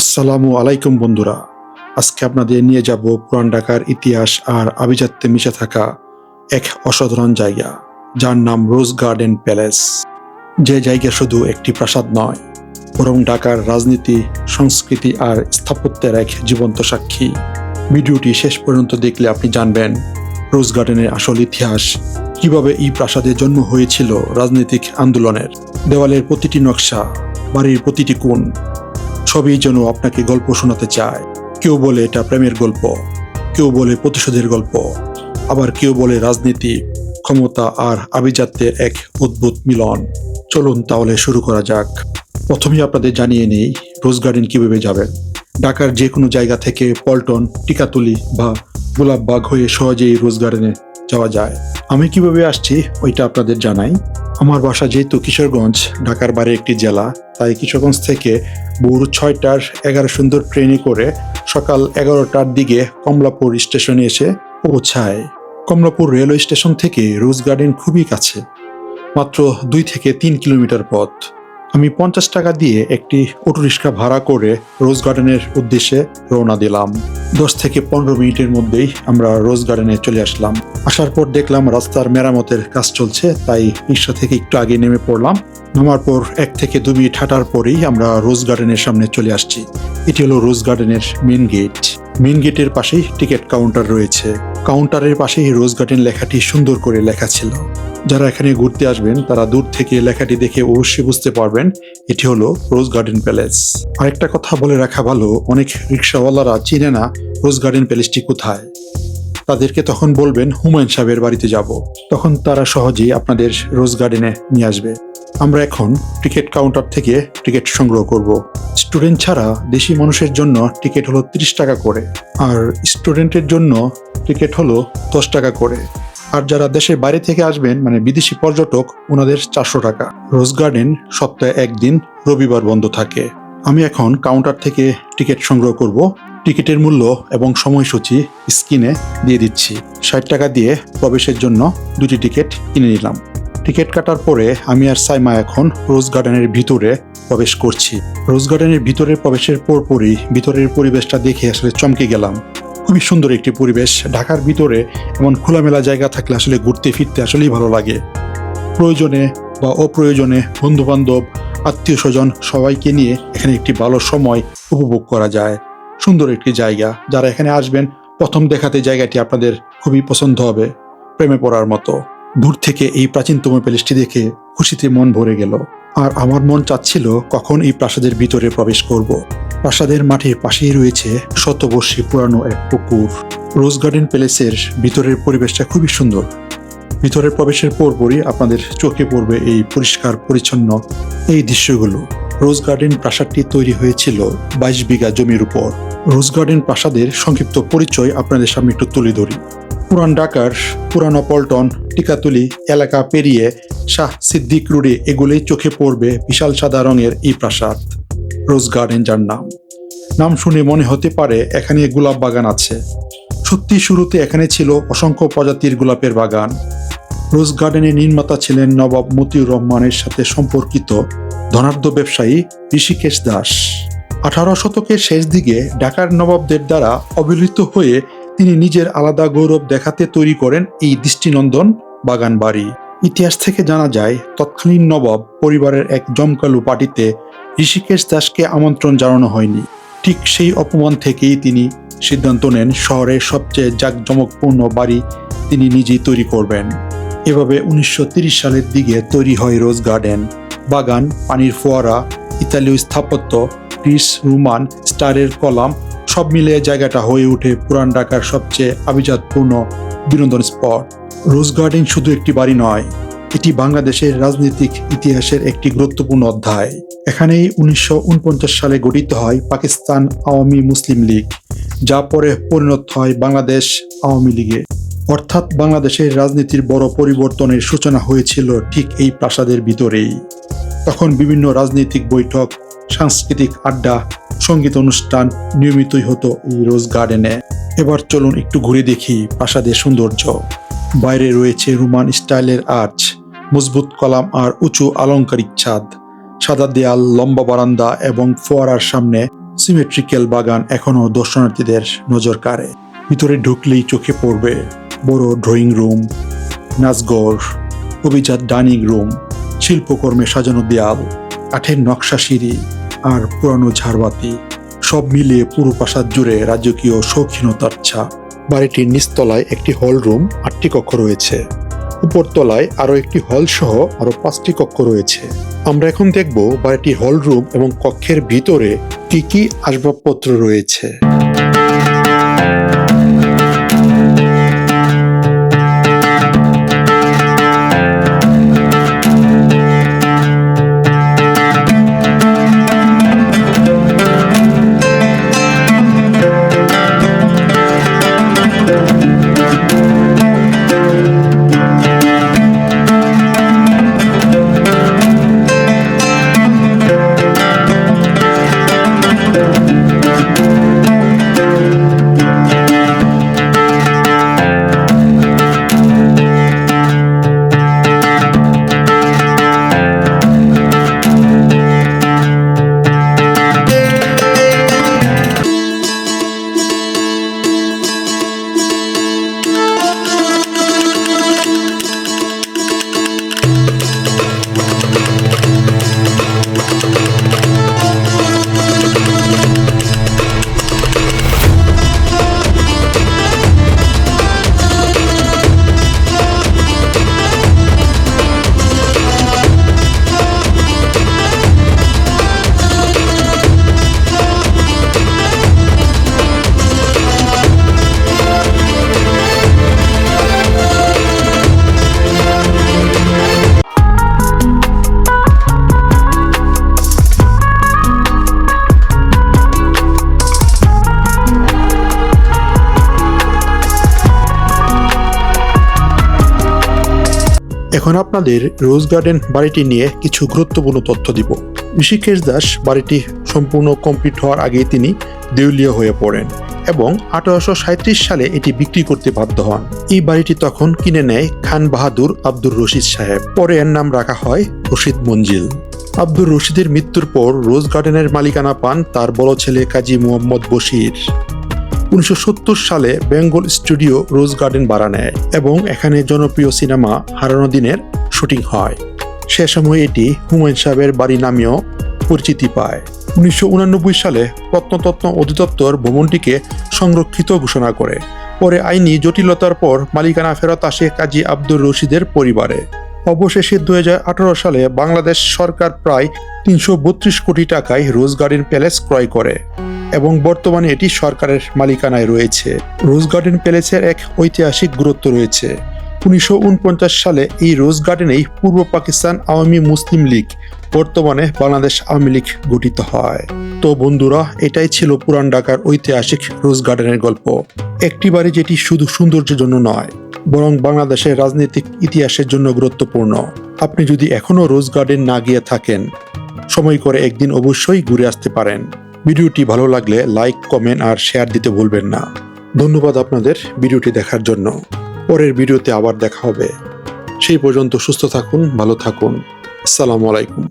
আসসালামু আলাইকুম বন্ধুরা। আজকে আপনাদের নিয়ে যাব পুরান ঢাকার ইতিহাস আর আভিজাত্যে মিশে থাকা এক অসাধারণ জায়গা, যার নাম রোজ গার্ডেন প্যালেস। যে জায়গা শুধু একটি প্রাসাদ নয়, বরং ঢাকার রাজনীতি, সংস্কৃতি আর স্থাপত্যের এক জীবন্ত সাক্ষী। ভিডিওটি শেষ পর্যন্ত দেখলে আপনি জানবেন রোজ গার্ডেনের আসল ইতিহাস, কীভাবে এই প্রাসাদে জন্ম হয়েছিল রাজনৈতিক আন্দোলনের দেওয়ালের প্রতিটি নকশা, বাড়ির প্রতিটি কোণ সবই যেন আপনাকে গল্প শোনাতে চায়। কেউ বলে এটা প্রেমের গল্প, কেউ বলে প্রতিশোধের গল্প, আবার কেউ বলে রাজনীতি, ক্ষমতা আর আভিজাত্যের এক অদ্ভুত মিলন। চলুন তাহলে শুরু করা যাক। প্রথমেই আপনাদের জানিয়ে নেই রোজ গার্ডেন কীভাবে যাবেন। ঢাকার যে কোনো জায়গা থেকে পল্টন, টিকাতুলি বা গোলাপবাগ হয়ে সহজেই রোজ গার্ডেনে যাওয়া যায়। আমি কীভাবে আসছি, ওইটা আপনাদের জানাই। আমার বাসা যেহেতু কিশোরগঞ্জ, ঢাকার বাইরে একটি জেলা, তাই কিশোরগঞ্জ থেকে ভোর ছয়টার এগারো সুন্দর ট্রেনে করে সকাল এগারোটার দিকে কমলাপুর স্টেশনে এসে পৌঁছায়। কমলাপুর রেলওয়ে স্টেশন থেকে রোজ গার্ডেন খুবই কাছে, মাত্র দুই থেকে তিন কিলোমিটার পথ। আমি পঞ্চাশ টাকা দিয়ে একটি অটোরিক্সা ভাড়া করে রোজ গার্ডেনের উদ্দেশ্যে রওনা দিলাম। দশ থেকে পনেরো মিনিটের মধ্যেই আমরা রোজ গার্ডেনে চলে আসলাম। আসার পর দেখলাম রাস্তার মেরামতের কাজ চলছে, তাই রিক্সা থেকে একটু আগে নেমে পড়লাম। নামার পর এক থেকে দু মিনিট হাঁটার পরেই আমরা রোজ গার্ডেনের সামনে চলে আসছি। এটি হলো রোজ গার্ডেনের মেন গেট। মেন গেটের পাশেই টিকিট কাউন্টার রয়েছে। কাউন্টারের পাশেই রোজ গার্ডেন লেখাটি সুন্দর করে লেখা ছিল। যারা এখানে ঘুরতে আসবেন, তারা দূর থেকে লেখাটি দেখে অবশ্যই বুঝতে পারবেন, এটি হলো রোজ গার্ডেন প্যালেস। আরেকটা কথা বলে রাখা ভালো, অনেক রিক্সাওয়ালারা চিনে না রোজ গার্ডেন প্যালেসটি কোথায়। তাদেরকে তখন বলবেন, হুমায়ুন সাহেবের বাড়িতে যাব। তখন তারা সহজেই আপনাদের রোজ গার্ডেনে নিয়ে আসবে। আমরা এখন টিকিট কাউন্টার থেকে টিকিট সংগ্রহ করব। স্টুডেন্ট ছাড়া দেশি মানুষের জন্য টিকিট হলো তিরিশ টাকা করে, আর স্টুডেন্টের জন্য টিকিট হলো দশ টাকা করে। আর যারা দেশের বাইরে থেকে আসবেন মানে বিদেশি পর্যটক, ওনাদের চারশো টাকা। রোজ গার্ডেন সপ্তাহে একদিন, রবিবার বন্ধ থাকে। আমি এখন কাউন্টার থেকে টিকিট সংগ্রহ করব। টিকিটের মূল্য এবং সময়সূচি স্ক্রিনে দিয়ে দিচ্ছি। ষাট টাকা দিয়ে প্রবেশের জন্য দুটি টিকিট কিনে নিলাম। টিকিট কাটার পরে আমি আর সাইমা এখন রোজ গার্ডেনের ভিতরে প্রবেশ করছি। রোজ গার্ডেনের ভিতরে প্রবেশের পরপরই ভিতরের পরিবেশটা দেখে আসলে চমকে গেলাম। খুবই সুন্দর একটি পরিবেশ। ঢাকার ভিতরে এমন খোলামেলা জায়গা থাকলে আসলে ঘুরতে ফিরতে আসলেই ভালো লাগে। প্রয়োজনে বা অপ্রয়োজনে বন্ধু বান্ধব আত্মীয় স্বজন সবাইকে নিয়ে এখানে একটি ভালো সময় উপভোগ করা যায়। সুন্দর একটি জায়গা। যারা এখানে আসবেন, প্রথম দেখাতে জায়গাটি আপনাদের খুবই পছন্দ হবে। প্রেমে পড়ার মতো। দূর থেকে এই প্রাচীনতম প্যালেসটি দেখে খুশিতে মন ভরে গেল। আর আমার মন চাচ্ছিল কখন এই প্রাসাদের ভিতরে প্রবেশ করব। প্রাসাদের মাঠের পাশেই রয়েছে শতবর্ষী পুরানো এক পুকুর। রোজ গার্ডেন প্যালেসের ভিতরের পরিবেশটা খুবই সুন্দর। ভিতরে প্রবেশের পরপরই আপনাদের চোখে পড়বে এই পরিষ্কার, পরিচ্ছন্ন এই দৃশ্যগুলো। রোজ গার্ডেন প্রাসাদটি তৈরি হয়েছিল বাইশ বিঘা জমির উপর। রোজ গার্ডেন প্রাসাদের সংক্ষিপ্ত পরিচয় আপনাদের সামনে একটু তুলে ধরি। পুরান ঢাকার পুরানো পল্টন টিকাতুলি এলাকা পেরিয়ে শাহ সিদ্দিক রোডে এগুলোই চোখে পড়বে বিশাল সাদা রঙের এই প্রাসাদ। রোজ গার্ডেন যার নাম। নাম শুনে মনে হতে পারে এখানে গোলাপ বাগান আছে। সত্যি শুরুতে এখানে ছিল অসংখ্য প্রজাতির গোলাপের বাগান। রোজ গার্ডেনের নির্মাতা ছিলেন নবাব মতিউর রহমানের সাথে সম্পর্কিত ধনাঢ্য ব্যবসায়ী ঋষিকেশ দাস। আঠারো শতকের শেষ দিকে ঢাকার নবাবদের দ্বারা অবহেলিত হয়ে তিনি নিজের আলাদা গৌরব দেখাতে তৈরি করেন এই দৃষ্টিনন্দন বাগান বাড়ি ইতিহাস থেকে জানা যায়, তৎকালীন নবাব পরিবারের এক জমকালু পার্টিতে ঋষিকেশ দাসকে আমন্ত্রণ জানানো হয়নি। ঠিক সেই অপমান থেকেই তিনি সিদ্ধান্ত নেন, শহরের সবচেয়ে জাঁকজমকপূর্ণ বাড়ি তিনি নিজেই তৈরি করবেন। এভাবে উনিশশো সালের দিকে তৈরি হয় রোজ গার্ডেন। বাগান, পানির ফোয়ারা, ইতালীয় স্থাপত্য, গ্রিস, রোমান স্টারের কলাম সব মিলিয়ে জায়গাটা হয়ে ওঠে পুরান ঢাকার সবচেয়ে আভিজাতপূর্ণ বিনোদন স্পট। রোজ গার্ডেন শুধু একটি বাড়ি নয়, এটি বাংলাদেশের রাজনৈতিক ইতিহাসের একটি গুরুত্বপূর্ণ অধ্যায়। এখানেই উনিশশো উনপঞ্চাশ সালে গঠিত হয় পাকিস্তান আওয়ামী মুসলিম লীগ, যা পরে পরিণত হয় বাংলাদেশ আওয়ামী লীগে। অর্থাৎ বাংলাদেশের রাজনীতির বড় পরিবর্তনের সূচনা হয়েছিল ঠিক এই প্রাসাদের ভিতরেই। তখন বিভিন্ন রাজনৈতিক বৈঠক সাংস্কৃতিক আড্ডা, সংগীত অনুষ্ঠান নিয়মিতই হতো এই রোজ গার্ডেনে। এবার চলুন একটু ঘুরে দেখি প্রাসাদের সৌন্দর্য। বাইরে রয়েছে রোমান স্টাইলের আর্চ, মজবুত কলাম আর উঁচু আলংকারিক ছাদ। সাদা দেয়াল, লম্বা বারান্দা এবং ফোয়ারার সামনে সিমেট্রিক্যাল বাগান এখনও দর্শনার্থীদের নজর কাড়ে। ভিতরে ঢুকলেই চোখে পড়বে বড় ড্রয়িং রুম নাচগড় অভিজাত ডাইনিং রুম, শিল্পকর্মে সাজানো দেয়াল কাঠের নকশা সিঁড়ি আর পুরানো ঝাড়বাতি সব মিলিয়ে পুরো প্রাসাদ জুড়ে রাজকীয় শৌখিনতার ছা। বাড়িটির নিচতলায় একটি হল রুম, আটটি কক্ষ রয়েছে। উপরতলায় আরও একটি হল সহ আরও পাঁচটি কক্ষ রয়েছে। আমরা এখন দেখব বাড়িটি হল রুম এবং কক্ষের ভিতরে কি কি আসবাবপত্র রয়েছে। এখন আপনাদের রোজ গার্ডেন বাড়িটি নিয়ে কিছু গুরুত্বপূর্ণ তথ্য দিব। ঋষিকেশ দাস বাড়িটি সম্পূর্ণ কমপ্লিট হওয়ার আগেই তিনি দেউলিয়া হয়ে পড়েন এবং আঠারোশো সাঁইত্রিশ সালে এটি বিক্রি করতে বাধ্য হন। এই বাড়িটি তখন কিনে নেয় খান বাহাদুর আব্দুর রশিদ সাহেব। পরে এর নাম রাখা হয় রশিদ মঞ্জিল। আব্দুর রশিদের মৃত্যুর পর রোজ গার্ডেনের মালিকানা পান তার বড় ছেলে কাজী মোহাম্মদ বশির। উনিশশো সত্তর সালে বেঙ্গল স্টুডিও রোজ গার্ডেন বাড়া নেয় এবং এখানে জনপ্রিয় সিনেমা হারানো দিনের শুটিং হয়। সে সময় এটি হুমায়ুন সাহেবের বাড়ি নামেও পরিচিতি পায়। উনিশশো সালে প্রত্নতত্ত্ব অধিদপ্তর ভবনটিকে সংরক্ষিত ঘোষণা করে। পরে আইনি জটিলতার পর মালিকানা ফেরত আসে কাজী আব্দুর রশিদের পরিবারে। অবশেষে দু হাজার আঠারো সালে বাংলাদেশ সরকার প্রায় তিনশো বত্রিশ কোটি টাকায় রোজ গার্ডেন প্যালেস ক্রয় করে। এবং বর্তমানে এটি সরকারের মালিকানায় রয়েছে। রোজ গার্ডেন প্যালেসের এক ঐতিহাসিক গুরুত্ব রয়েছে। উনিশশো উনপঞ্চাশ সালে এই রোজ গার্ডেনেই পূর্ব পাকিস্তান আওয়ামী মুসলিম লীগ, বর্তমানে বাংলাদেশ আওয়ামী লীগ গঠিত হয়। তো বন্ধুরা, এটাই ছিল পুরান ঢাকার ঐতিহাসিক রোজ গার্ডেনের গল্প। একটি বাড়ি যেটি শুধু সৌন্দর্যের জন্য নয়, বরং বাংলাদেশের রাজনৈতিক ইতিহাসের জন্য গুরুত্বপূর্ণ। আপনি যদি এখনও রোজ গার্ডেন না গিয়ে থাকেন, সময় করে একদিন অবশ্যই ঘুরে আসতে পারেন। ভিডিওটি ভালো লাগলে লাইক, কমেন্ট আর শেয়ার দিতে ভুলবেন না। ধন্যবাদ আপনাদের ভিডিওটি দেখার জন্য। পরের ভিডিওতে আবার দেখা হবে। সেই পর্যন্ত সুস্থ থাকুন, ভালো থাকুন। আসসালামু আলাইকুম।